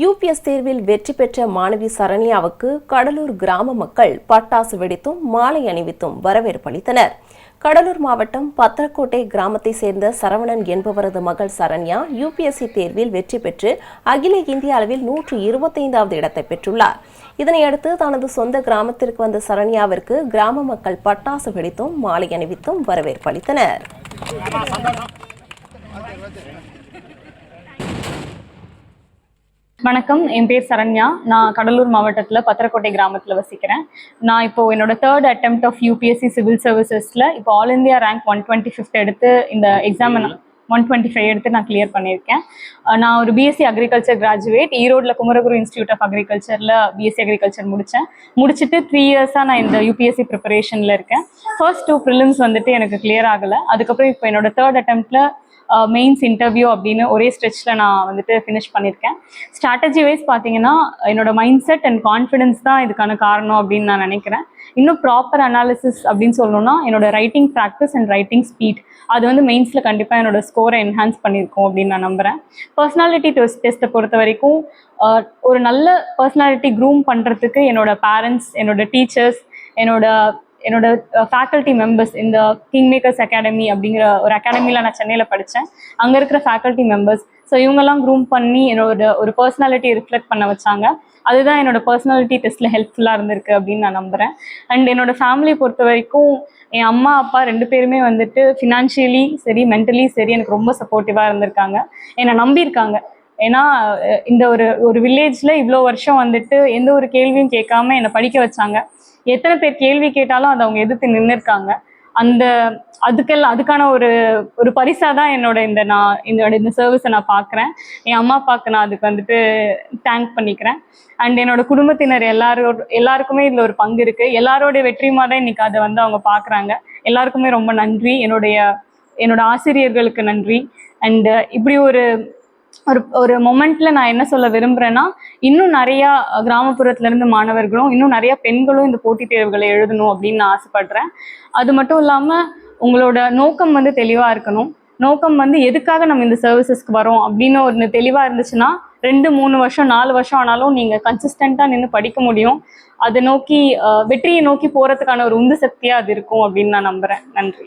UPS தேர்வில் வெற்றி பெற்ற மாணவி சரண்யாவுக்கு கடலூர் கிராம மக்கள் பட்டாசு வெடித்தும் மாலை அணிவித்தும் வரவேற்பு அளித்தனர். கடலூர் மாவட்டம் பத்திரக்கோட்டை கிராமத்தை சேர்ந்த சரவணன் என்பவரது மகள் சரண்யா யூபிஎஸ்சி தேர்வில் வெற்றி பெற்று அகில இந்திய அளவில் நூற்று இருபத்தைந்தாவது இடத்தை பெற்றுள்ளார். இதனையடுத்து தனது சொந்த கிராமத்திற்கு வந்த சரண்யாவிற்கு கிராம மக்கள் பட்டாசு வெடித்தும் மாலை அணிவித்தும் வரவேற்பு அளித்தனர். வணக்கம். என் பேர் சரண்யா. நான் கடலூர் மாவட்டத்தில் பத்திரக்கோட்டை கிராமத்தில் வசிக்கிறேன். நான் இப்போ என்னோட third attempt of UPSC civil சர்வீசஸில் இப்போ all India rank one twenty fifth எடுத்து இந்த எக்ஸாம் ஒன் டுவெண்ட்டி ஃபைவ் எடுத்து நான் கிளியர் பண்ணியிருக்கேன். நான் ஒரு பிஎஸ்சி அக்ரிகல்ச்சர் கிராஜுவேட் ஈரோடில் குமரகுரு இன்ஸ்டியூட் ஆஃப் அக்ரிகல்ச்சரில் பிஎஸ்சி அக்ரிகல்ச்சர் முடித்தேன் முடிச்சுட்டு த்ரீ இயர்ஸாக நான் இந்த யூபிஎஸ்சி ப்ரிப்பரேஷனில் இருக்கேன். ஃபர்ஸ்ட் டூ ப்ரிலிம்ஸ் வந்துட்டு எனக்கு கிளியர் ஆகலை. அதுக்கப்புறம் இப்போ என்னோட தேர்ட் அட்டம்ப்டில் மெயின்ஸ் இன்டர்வியூ அப்படின்னு ஒரே ஸ்ட்ரெச்சில் நான் வந்துட்டு ஃபினிஷ் பண்ணியிருக்கேன். ஸ்ட்ராட்டஜி வைஸ் பார்த்தீங்கன்னா என்னோட மைண்ட் செட் அண்ட் கான்ஃபிடென்ஸ் தான் இதுக்கான காரணம் அப்படின்னு நான் நினைக்கிறேன். இன்னும் ப்ராப்பர் அனாலிசிஸ் அப்படின்னு சொல்லணும்னா என்னோட writing practice and writing speed அது வந்து மெயின்ஸில் கண்டிப்பாக என்னோட என்ஹான்ஸ் பண்ணியிருக்கோம் அப்படின்னு நான் நம்புகிறேன் பர்சனாலிட்டி டெஸ்ட் டெஸ்ட்டை பொறுத்த வரைக்கும் ஒரு நல்ல பர்சனாலிட்டி க்ரூம் பண்ணுறதுக்கு என்னோட பேரண்ட்ஸ் என்னோட டீச்சர்ஸ் என்னோட என்னோட ஃபேக்கல்ட்டி மெம்பர்ஸ் இந்த கிங் மேக்கர்ஸ் அகாடமி அப்படிங்கிற ஒரு அகாடமியில் நான் சென்னையில் படித்தேன் அங்கே இருக்கிற ஃபேக்கல்ட்டி மெம்பர்ஸ் ஸோ இவங்கெல்லாம் க்ரூம் பண்ணி என்னோட ஒரு பர்சனாலிட்டி ரிஃப்ளெக்ட் பண்ண வச்சாங்க. அதுதான் என்னோட பர்சனாலிட்டி டெஸ்ட்டில் ஹெல்ப்ஃபுல்லாக இருந்திருக்கு அப்படின்னு நான் நம்புகிறேன் அண்ட் என்னோட ஃபேமிலி பொறுத்த வரைக்கும் என் அம்மா அப்பா ரெண்டு பேருமே வந்துட்டு ஃபினான்ஷியலி சரி மென்டலி சரி எனக்கு ரொம்ப சப்போர்ட்டிவாக இருந்திருக்காங்க. என்னை நம்பியிருக்காங்க. ஏன்னா இந்த ஒரு ஒரு வில்லேஜில் இவ்வளோ வருஷம் வந்துட்டு எந்த ஒரு கேள்வியும் கேட்காம என்னை படிக்க வச்சாங்க. எத்தனை பேர் கேள்வி கேட்டாலும் அதை அவங்க எதிர்த்து நின்றுருக்காங்க அந்த அதுக்கெல்லாம் அதுக்கான ஒரு ஒரு பரிசாக தான் என்னோட இந்த நான் என்னோட இந்த சர்வீஸை நான் பார்க்குறேன் என் அம்மா அப்பாவுக்கு நான் அதுக்கு வந்துட்டு தேங்க் பண்ணிக்கிறேன். அண்ட் என்னோட குடும்பத்தினர் எல்லாரோட எல்லாருக்குமே இதில் ஒரு பங்கு இருக்குது எல்லாரோடைய வெற்றியுமா தான் இன்னைக்கு அதை வந்து அவங்க பார்க்குறாங்க எல்லாருக்குமே ரொம்ப நன்றி. என்னுடைய என்னோட ஆசிரியர்களுக்கு நன்றி. அண்ட் இப்படி ஒரு ஒரு ஒரு மொமெண்ட்ல நான் என்ன சொல்ல விரும்புறேன்னா இன்னும் நிறையா கிராமப்புறத்துல இருந்து மாணவர்களும் இன்னும் நிறைய பெண்களும் இந்த போட்டித் தேர்வுகளை எழுதணும் அப்படின்னு நான் ஆசைப்படுறேன். அது மட்டும் இல்லாம உங்களோட நோக்கம் வந்து தெளிவா இருக்கணும். நோக்கம் வந்து எதுக்காக நம்ம இந்த சர்வீசஸ்க்கு வரோம் அப்படின்னு ஒரு தெளிவா இருந்துச்சுன்னா ரெண்டு மூணு வருஷம் நாலு வருஷம் ஆனாலும் நீங்க கன்சிஸ்டண்டா நின்று படிக்க முடியும். அதை நோக்கி வெற்றியை நோக்கி போறதுக்கான ஒரு உந்து சக்தியா அது இருக்கும் அப்படின்னு நான் நம்புறேன். நன்றி.